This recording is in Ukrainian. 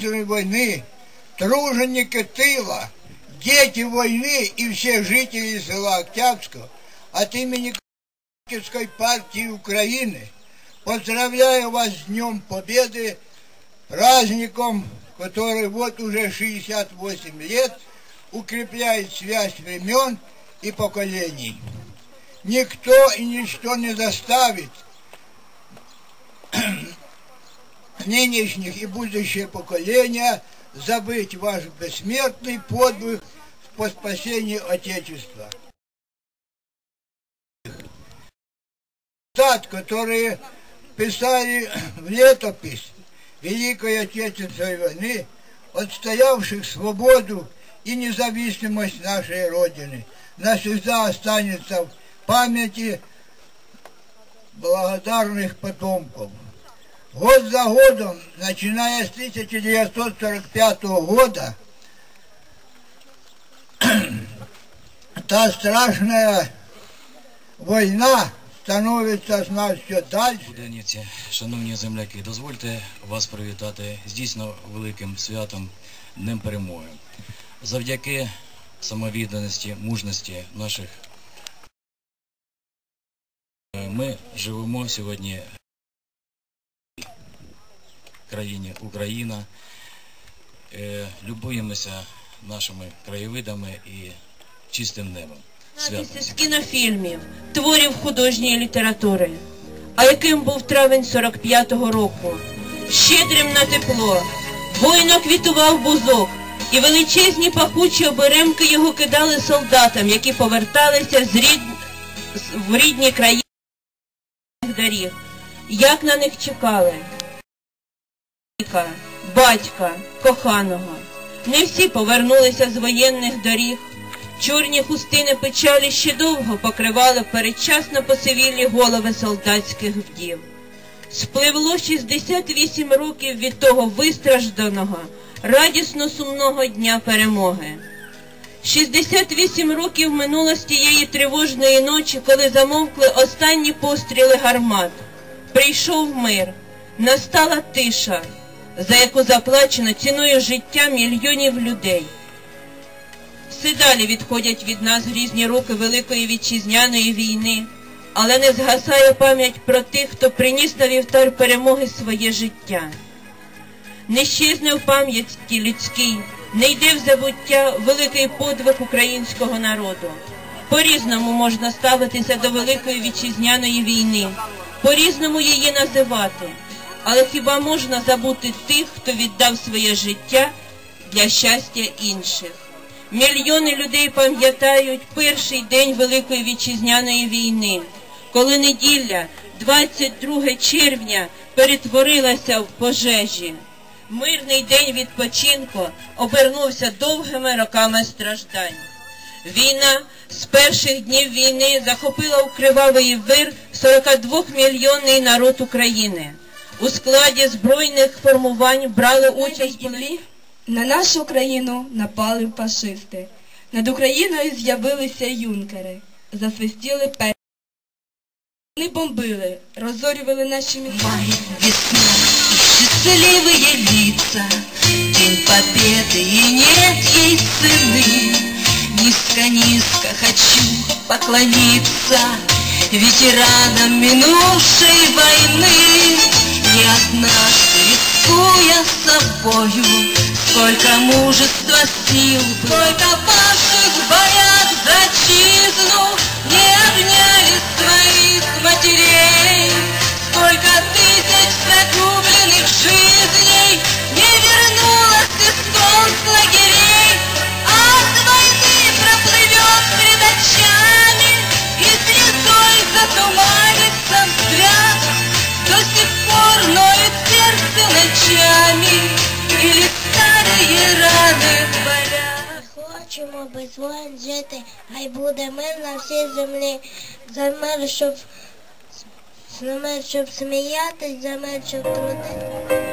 Отечественной войны, труженики тыла, дети войны и все жители села Октябрьского от имени Коммунистической партии Украины поздравляю вас с Днем Победы, праздником, который вот уже 68 лет укрепляет связь времен и поколений. Никто и ничто не заставит нынешних и будущее поколения забыть ваш бессмертный подвиг по спасению Отечества. Цитат, которые писали в летопись Великой Отечественной войны, отстоявших свободу и независимость нашей Родины, навсегда останется в памяти благодарных потомков. Год за годом, начиная с 1945 года, та страшная война становиться з нас все далі. Буденівці, шановні земляки, дозвольте вас привітати з дійсно великим святом Днем Перемоги. Завдяки самовідданості, мужності наших ми живемо сьогодні країні Україна, е, любуємося нашими краєвидами і чистим небом. Святом. з кінофільмів, творів художньої літератури. А яким був травень 45-го року? Щедрим на тепло, буйно квітував бузок, і величезні пахучі оберемки його кидали солдатам, які поверталися з рід... в рідні країни доріг. Як на них чекали? Батька, коханого. Не всі повернулися з воєнних доріг. Чорні хустини печалі ще довго покривали передчасно посивілі голови солдатських вдів. Спливло 68 років від того вистражданого, радісно сумного дня перемоги. 68 років минуло з тієї тривожної ночі, коли замовкли останні постріли гармат. Прийшов мир, настала тиша, за яку заплачено ціною життя мільйонів людей. Все далі відходять від нас грізні роки Великої Вітчизняної війни, але не згасає пам'ять про тих, хто приніс на вівтар перемоги своє життя. Не щезне в пам'яті людській, не йде в забуття великий подвиг українського народу. По-різному можна ставитися до Великої Вітчизняної війни, по-різному її називати, але хіба можна забути тих, хто віддав своє життя для щастя інших? Мільйони людей пам'ятають перший день Великої Вітчизняної війни, коли неділя, 22 червня, перетворилася в пожежі. Мирний день відпочинку обернувся довгими роками страждань. Війна з перших днів війни захопила у кривавий вир 42-мільйонний народ України У складі збройних формувань брали участь землі на нашу країну напали фашисти. Над Україною з'явилися юнкери, засвистіли пе. Вони бомбили, розорювали наші міста. Май, весна и счастливые лица, День победы и нет ей цены. Низко-низко хочу поклониться Ветеранам минувшей войны. Однажды рискуя собою, Сколько мужества, сил, Сколько в ваших боях за отчизну. Не обняли своих матерей, Хочемо без воїн жити, хай буде мир на всій землі, за мир, щоб за мир, щоб сміятись, за мир, щоб трудити.